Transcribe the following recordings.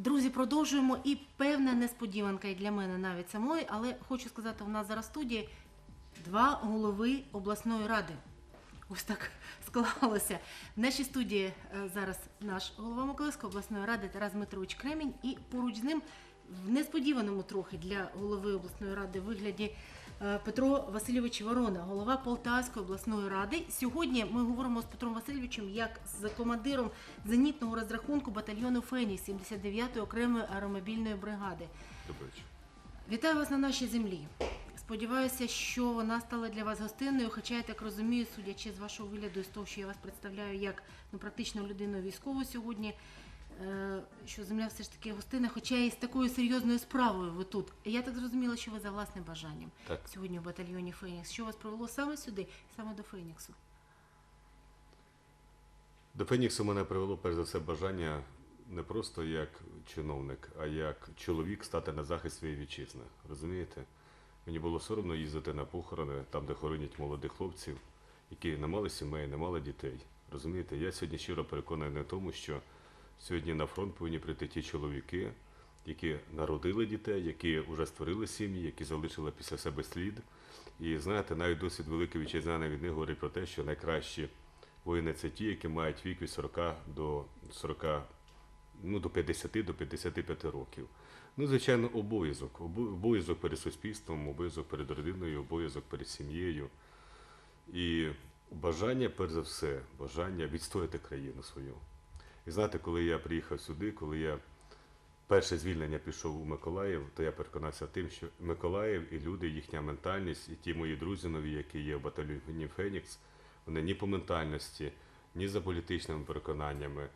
Друзі, продовжуємо. І певна несподіванка і для мене навіть самої, але хочу сказати, у нас зараз в студії два голови обласної ради. Ось так склалося. В нашій студії е, зараз наш голова Миколаївської обласної ради Тарас Дмитрович Кремінь, і поруч з ним в несподіваному трохи для голови обласної ради вигляді Петро Васильович Ворона, голова Полтавської обласної ради. Сьогодні ми говоримо з Петром Васильовичем як з командиром зенітного розрахунку батальйону Фенікс 79-ї окремої аеромобільної бригади. Вечір. Вітаю вас на нашій землі. Сподіваюся, що вона стала для вас гостинною, хоча я так розумію, судячи з вашого вигляду і з того, що я вас представляю як ну, практично людину військову сьогодні, е, що земля все ж таки гостинна, хоча і з такою серйозною справою ви тут. Я так зрозуміла, що ви за власним бажанням Так. сьогодні в батальйоні Фенікс. Що вас привело саме сюди, саме до Феніксу? До Феніксу мене привело перш за все бажання не просто як чиновник, а як чоловік стати на захист своєї вітчизни. Розумієте? Мені було соромно їздити на похорони, там, де хоронять молодих хлопців, які не мали сімей, не мали дітей. Розумієте, я сьогодні щиро переконаний в тому, що сьогодні на фронт повинні прийти ті чоловіки, які народили дітей, які вже створили сім'ї, які залишили після себе слід. І знаєте, навіть досвід Великої вітчизняної війни говорить про те, що найкращі воїни це ті, які мають вік від 40 до 40, ну до 50 до 55 років. Ну, звичайно, обов'язок. Обов'язок перед суспільством, обов'язок перед родиною, обов'язок перед сім'єю. І бажання, перш за все, бажання відстояти країну свою. І знаєте, коли я приїхав сюди, коли я перше звільнення пішов у Миколаїв, то я переконався тим, що Миколаїв і люди, їхня ментальність, і ті мої друзі нові, які є в батальйоні Фенікс, вони ні по ментальності, ні за політичними переконаннями,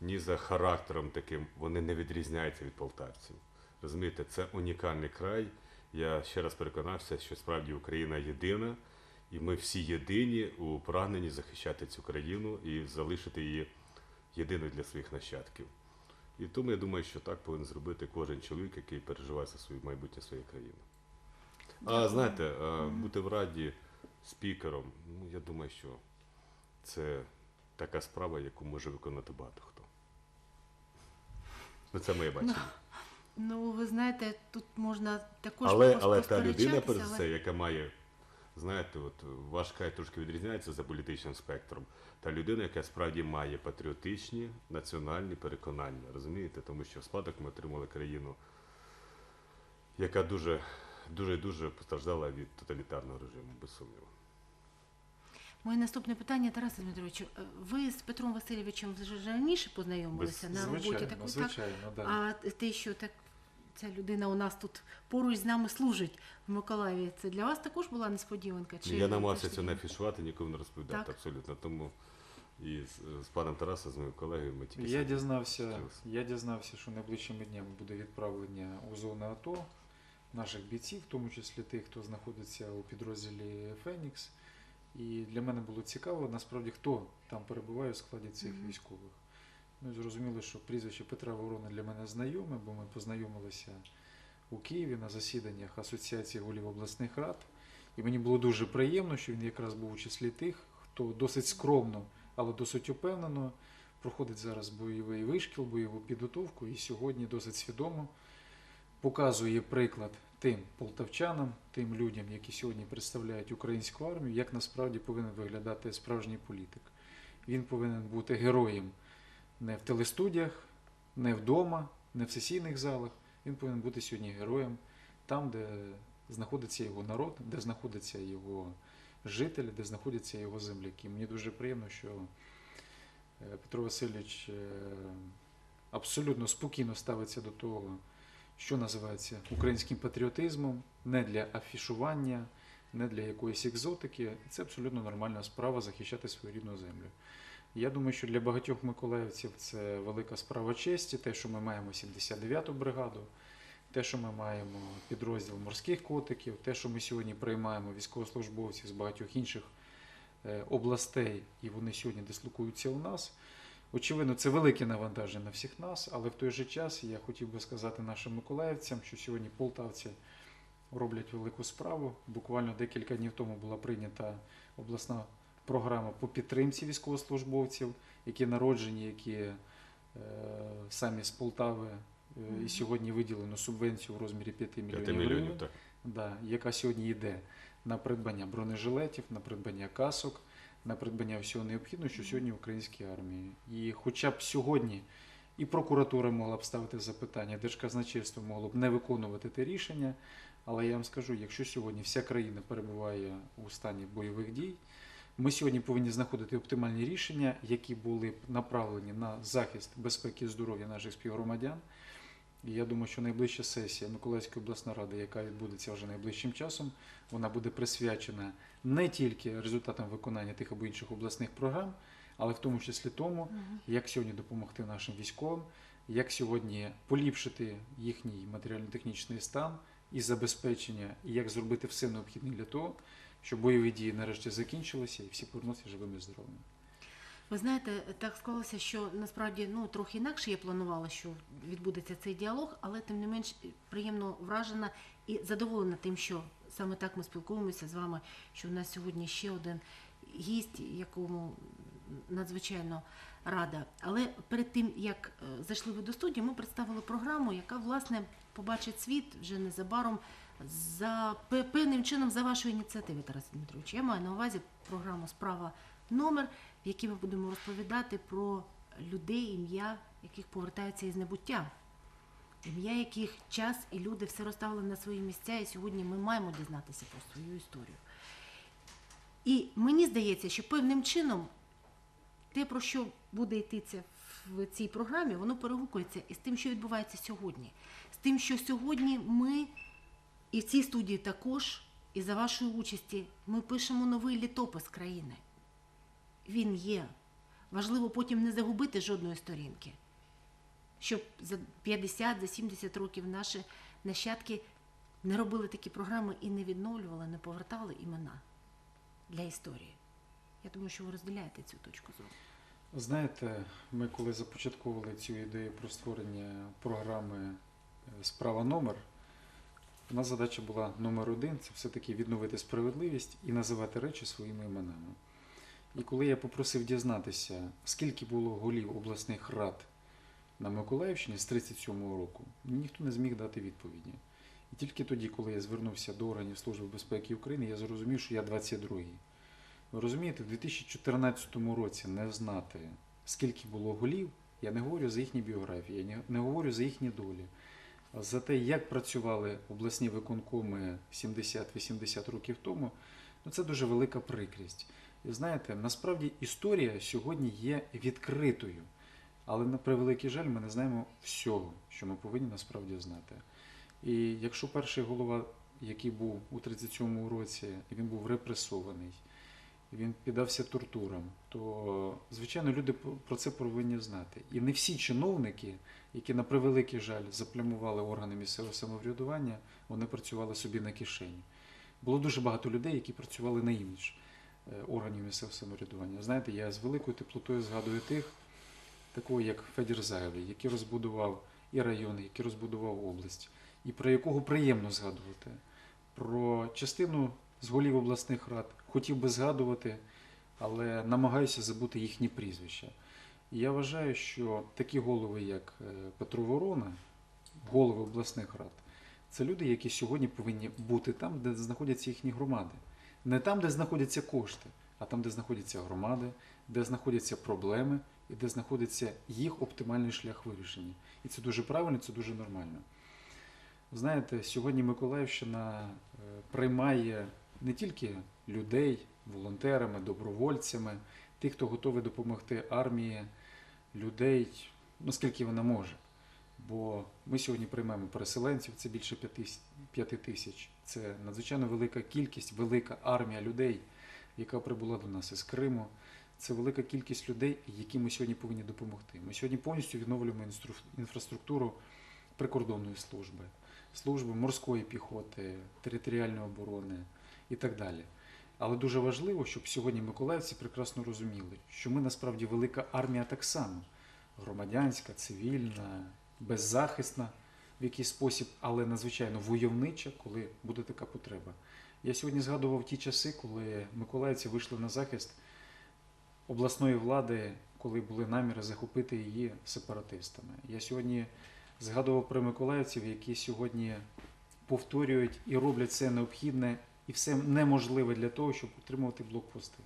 ні за характером таким, вони не відрізняються від полтавців. Розумієте, це унікальний край. Я ще раз переконався, що справді Україна єдина, і ми всі єдині у прагненні захищати цю країну і залишити її єдиною для своїх нащадків. І тому я думаю, що так повинен зробити кожен чоловік, який переживає за своє майбутнє своєї країни. А знаєте, бути в раді спікером, ну я думаю, що це така справа, яку може виконати багато хто. Ну, це моє бачення. Ну, ви знаєте, тут можна також але, але та людина, перш за все, яка має, знаєте, от ваш край трошки відрізняється за політичним спектром. Та людина, яка справді має патріотичні національні переконання, розумієте? Тому що в спадок ми отримали країну, яка дуже, дуже дуже постраждала від тоталітарного режиму, без сумніву. Моє наступне питання, Тарасе Дмитровичу. е, Ви з Петром Васильовичем вже раніше познайомилися на роботі Звичайно, так, так? звичайно, да. А те, що так ця людина у нас тут поруч з нами служить в Миколаєві, це для вас також була несподіванка? Чи я намагався це не афішувати, нікому не розповідати Так. абсолютно. Тому і з, з паном Тарасом, з моїм колегою, ми тільки Я сьогодні дізнався, зустрілися. я дізнався, що найближчими днями буде відправлення у зону АТО наших бійців, в тому числі тих, хто знаходиться у підрозділі Фенікс. І для мене було цікаво, насправді, хто там перебуває у складі цих Мгм. військових. Ну зрозуміло, що прізвище Петра Ворона для мене знайоме, бо ми познайомилися у Києві на засіданнях Асоціації голів обласних рад. І мені було дуже приємно, що він якраз був у числі тих, хто досить скромно, але досить упевнено проходить зараз бойовий вишкіл, бойову підготовку і сьогодні досить свідомо показує приклад тим полтавчанам, тим людям, які сьогодні представляють українську армію, як насправді повинен виглядати справжній політик. Він повинен бути героєм не в телестудіях, не вдома, не в сесійних залах. Він повинен бути сьогодні героєм там, де знаходиться його народ, де знаходяться його жителі, де знаходяться його земляки. Мені дуже приємно, що е, Петро Васильович е, абсолютно спокійно ставиться до того, що називається українським патріотизмом, не для афішування, не для якоїсь екзотики. Це абсолютно нормальна справа захищати свою рідну землю. Я думаю, що для багатьох миколаївців це велика справа честі, те, що ми маємо 79-ту бригаду, те, що ми маємо підрозділ морських котиків, те, що ми сьогодні приймаємо військовослужбовців з багатьох інших е, областей, і вони сьогодні дислокуються у нас. Очевидно, це велике навантаження на всіх нас, але в той же час я хотів би сказати нашим миколаївцям, що сьогодні полтавці роблять велику справу. Буквально декілька днів тому була прийнята обласна програма по підтримці військовослужбовців, які народжені, які е, самі з Полтави Е, І сьогодні виділено субвенцію в розмірі 5 мільйонів, 5 гривень, мільйонів, так. да, яка сьогодні йде на придбання бронежилетів, на придбання касок, на придбання всього необхідного, що сьогодні в українській армії. І хоча б сьогодні і прокуратура могла б ставити запитання, держказначейство могло б не виконувати те рішення. Але я вам скажу, якщо сьогодні вся країна перебуває у стані бойових дій, ми сьогодні повинні знаходити оптимальні рішення, які були б направлені на захист безпеки і здоров'я наших співгромадян. І я думаю, що найближча сесія Миколаївської обласної ради, яка відбудеться вже найближчим часом, вона буде присвячена не тільки результатам виконання тих або інших обласних програм, але в тому числі тому, як сьогодні допомогти нашим військовим, як сьогодні поліпшити їхній матеріально-технічний стан і забезпечення, і як зробити все необхідне для того, щоб бойові дії нарешті закінчилися і всі повернуться живими і здоровими. Ви знаєте, так склалося, що насправді ну трохи інакше я планувала, що відбудеться цей діалог, але тим не менш приємно вражена і задоволена тим, що саме так ми спілкуємося з вами. Що у нас сьогодні ще один гість, якому надзвичайно рада. Але перед тим як е, зайшли ви до студії, ми представили програму, яка власне побачить світ вже незабаром за певним чином за вашою ініціативи, Тарас Дмитрович. Я маю на увазі програму Справа номер, в якій ми будемо розповідати про людей, ім'я яких повертаються із небуття. Ім'я яких час і люди все розставили на свої місця, і сьогодні ми маємо дізнатися про свою історію. І мені здається, що певним чином те, про що буде йтися в цій програмі, воно перегукується із тим, що відбувається сьогодні. З тим, що сьогодні ми, і в цій студії також, і за вашої участі, ми пишемо новий літопис країни. Він є. Важливо потім не загубити жодної сторінки, щоб за 50, за 70 років наші нащадки не робили такі програми і не відновлювали, не повертали імена для історії. Я думаю, що ви розділяєте цю точку зору. Знаєте, ми коли започатковували цю ідею про створення програми е, Справа номер, у нас задача була номер один це все-таки відновити справедливість і називати речі своїми іменами. І коли я попросив дізнатися, скільки було голів обласних рад на Миколаївщині з 37-го року, ніхто не зміг дати відповіді. І тільки тоді, коли я звернувся до органів Служби безпеки України, я зрозумів, що я 22-й. Ви розумієте, в 2014 році не знати, скільки було голів, я не говорю за їхні біографії, я не- говорю за їхні долі, за те, як працювали обласні виконкоми 70-80 років тому, ну це дуже велика прикрість. І знаєте, насправді історія сьогодні є відкритою, але на превеликий жаль, ми не знаємо всього, що ми повинні насправді знати. І якщо перший голова, який був у 37-му році, він був репресований, він піддався тортурам, то звичайно люди про це повинні знати. І не всі чиновники, які на превеликий жаль заплямували органи місцевого самоврядування, вони працювали собі на кишені. Було дуже багато людей, які працювали на імідж е, органів місцевого самоврядування. Знаєте, я з великою теплотою згадую тих, такого як Федір Зайлий, який розбудував і райони, який розбудував область, і про якого приємно згадувати. Про частину з голів обласних рад хотів би згадувати, але намагаюся забути їхні прізвища. Я вважаю, що такі голови, як е, Петро Ворона, голови обласних рад, це люди, які сьогодні повинні бути там, де знаходяться їхні громади. Не там, де знаходяться кошти, а там, де знаходяться громади, де знаходяться проблеми і де знаходиться їх оптимальний шлях вирішення. І це дуже правильно, це дуже нормально. Знаєте, сьогодні Миколаївщина е, приймає не тільки людей, волонтерами, добровольцями, тих, хто готовий допомогти армії, людей, наскільки вона може. Бо ми сьогодні приймаємо переселенців, це більше п'яти- тисяч. Це надзвичайно велика кількість, велика армія людей, яка прибула до нас із Криму. Це велика кількість людей, яким ми сьогодні повинні допомогти. Ми сьогодні повністю відновлюємо інфраструктуру прикордонної служби, служби морської піхоти, територіальної оборони і так далі. Але дуже важливо, щоб сьогодні миколаївці прекрасно розуміли, що ми насправді велика армія так само громадянська, цивільна, беззахисна в якийсь спосіб, але надзвичайно войовнича, коли буде така потреба. Я сьогодні згадував ті часи, коли миколаївці вийшли на захист обласної влади, коли були наміри захопити її сепаратистами. Я сьогодні згадував про миколаївців, які сьогодні повторюють і роблять все необхідне і все неможливе для того, щоб утримувати блокпости,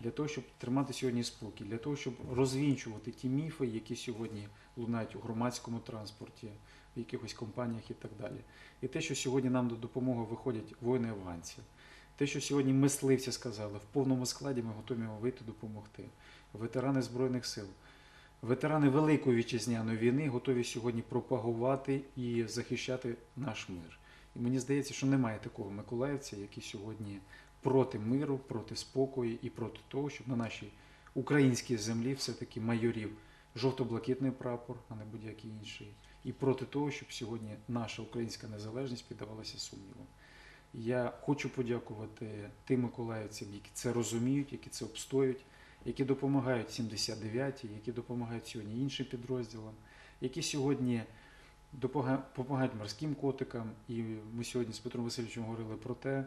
для того, щоб тримати сьогодні спокій, для того, щоб розвінчувати ті міфи, які сьогодні лунають у громадському транспорті, в якихось компаніях і так далі. І те, що сьогодні нам до допомоги виходять воїни афганці, те, що сьогодні мисливці сказали, в повному складі ми готові вийти допомогти. Ветерани Збройних сил, ветерани Великої вітчизняної війни готові сьогодні пропагувати і захищати наш мир. І мені здається, що немає такого миколаївця, який сьогодні проти миру, проти спокою і проти того, щоб на нашій українській землі все-таки майорів жовто-блакитний прапор, а не будь-який інший, і проти того, щоб сьогодні наша українська незалежність піддавалася сумніву. Я хочу подякувати тим миколаївцям, які це розуміють, які це обстоюють, які допомагають 79-й, які допомагають сьогодні іншим підрозділам, які сьогодні допомагають морським котикам. І ми сьогодні з Петром Васильовичем говорили про те,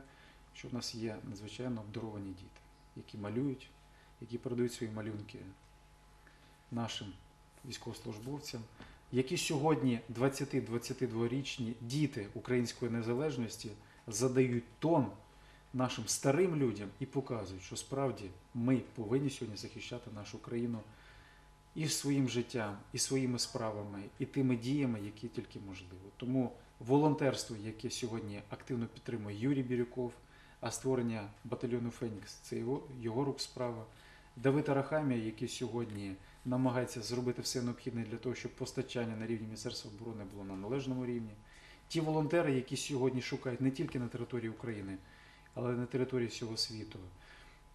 що в нас є надзвичайно обдаровані діти, які малюють, які передають свої малюнки нашим військовослужбовцям, які сьогодні 20-22-річні діти української незалежності задають тон нашим старим людям і показують, що справді ми повинні сьогодні захищати нашу країну і своїм життям, і своїми справами, і тими діями, які тільки можливо. Тому волонтерство, яке сьогодні активно підтримує Юрій Бірюков, а створення батальйону Фенікс це його, його рук справа. Давид Арахамія, який сьогодні намагається зробити все необхідне для того, щоб постачання на рівні Міністерства оборони було на належному рівні. Ті волонтери, які сьогодні шукають не тільки на території України, але й на території всього світу.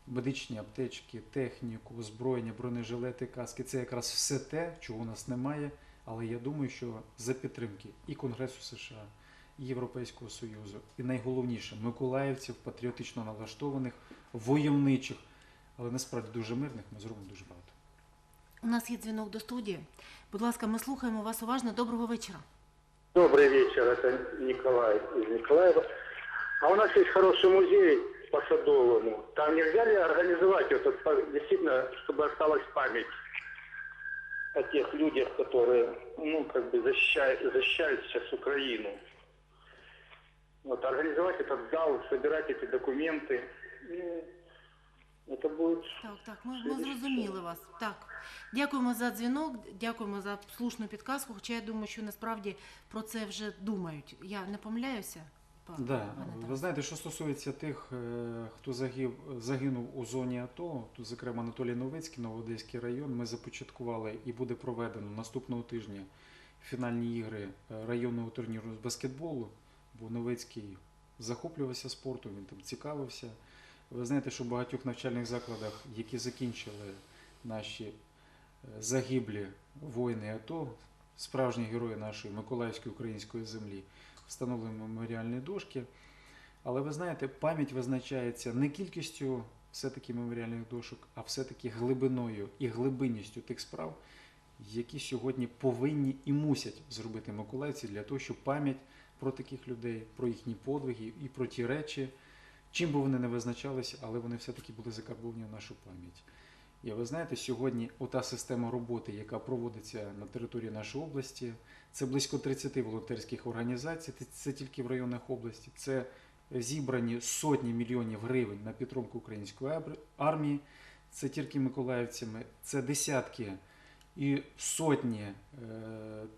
Медичні аптечки, техніку, озброєння, бронежилети, каски це якраз все те, чого у нас немає. Але я думаю, що за підтримки і Конгресу США, і Європейського Союзу, і найголовніше миколаївців, патріотично налаштованих, войовничих, але насправді дуже мирних, ми зробимо дуже багато. У нас є дзвінок до студії. Будь ласка, ми слухаємо вас уважно. Доброго вечора. Добрый вечер, это Николай из Николаева. А у нас есть хороший музей по Садовому. Там нельзя ли организовать вот это, действительно, чтобы осталась память о тех людях, которые, ну, как бы защищают, защищают сейчас Украину. Вот, организовать этот зал, собирать эти документы. Ну, это будет Так, так, ми, ми зрозуміли вас. Так. Дякуємо за дзвінок, дякуємо за слушну підказку. Хоча я думаю, що насправді про це вже думають. Я не помиляюся? пане- Да. Ви знаєте, що стосується тих, е, хто загиб, загинув у зоні АТО, тут, зокрема, Анатолій Новицький, Новоодеський район, ми започаткували і буде проведено наступного тижня фінальні ігри е, районного турніру з баскетболу, бо Новицький захоплювався спортом, він там цікавився. Ви знаєте, що в багатьох навчальних закладах, які закінчили наші е, загиблі воїни АТО, справжні герої нашої Миколаївської української землі, встановлені меморіальні дошки. Але ви знаєте, пам'ять визначається не кількістю все-таки меморіальних дошок, а все-таки глибиною і глибинністю тих справ, які сьогодні повинні і мусять зробити миколаївці для того, щоб пам'ять про таких людей, про їхні подвиги і про ті речі, чим би вони не визначалися, але вони все-таки були закарбовані в нашу пам'ять. І ви знаєте, сьогодні ота система роботи, яка проводиться на території нашої області, це близько 30 волонтерських організацій, це- тільки в районах області. Це зібрані сотні мільйонів гривень на підтримку української армії. Це тільки миколаївцями, це десятки і сотні е,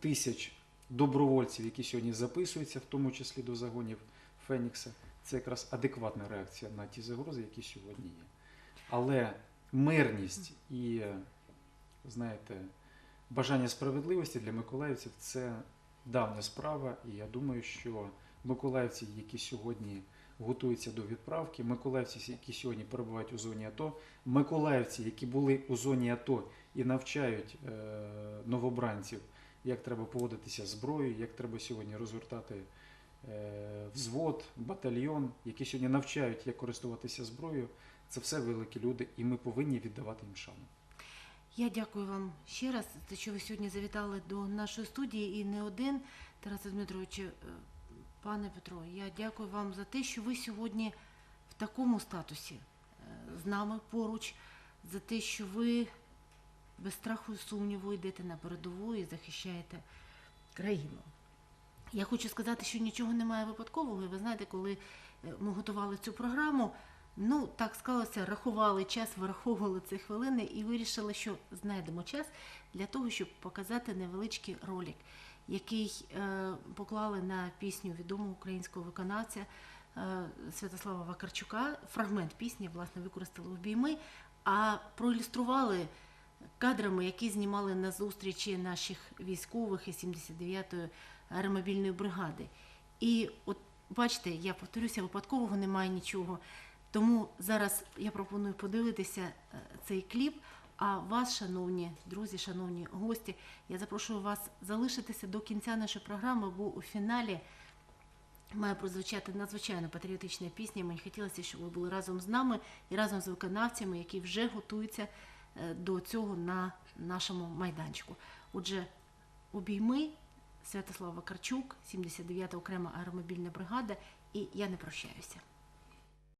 тисяч добровольців, які сьогодні записуються, в тому числі до загонів Фенікса. Це якраз адекватна реакція на ті загрози, які сьогодні є. Але мирність і, знаєте, бажання справедливості для миколаївців це давня справа, і я думаю, що миколаївці, які сьогодні готуються до відправки, миколаївці, які сьогодні перебувають у зоні АТО, миколаївці, які були у зоні АТО і навчають е, новобранців, як треба поводитися з зброєю, як треба сьогодні розгортати взвод, батальйон, які сьогодні навчають, як користуватися зброєю. Це все великі люди, і ми повинні віддавати їм шану. Я дякую вам ще раз, що ви сьогодні завітали до нашої студії і не один, Тарасе Дмитровичу. Е, Пане Петро, я дякую вам за те, що ви сьогодні в такому статусі е, з нами поруч, за те, що ви без страху і сумніву йдете на передову і захищаєте країну. Я хочу сказати, що нічого немає випадкового. Ви знаєте, коли е, ми готували цю програму, ну так склалося, рахували час, вираховували ці хвилини і вирішили, що знайдемо час для того, щоб показати невеличкий ролик, який е, поклали на пісню відомого українського виконавця е, Святослава Вакарчука. Фрагмент пісні, власне, використали обійми, а проілюстрували кадрами, які знімали на зустрічі наших військових із 79-ї аеромобільної бригади. І от бачите, я повторюся, випадкового немає нічого. Тому зараз я пропоную подивитися е, цей кліп. А вас, шановні друзі, шановні гості, я запрошую вас залишитися до кінця нашої програми, бо у фіналі має прозвучати надзвичайно патріотична пісня. Мені хотілося, щоб ви були разом з нами і разом з виконавцями, які вже готуються е, до цього на нашому майданчику. Отже, обійми Святослава Карчук, 79-та окрема аеромобільна бригада, і я не прощаюся.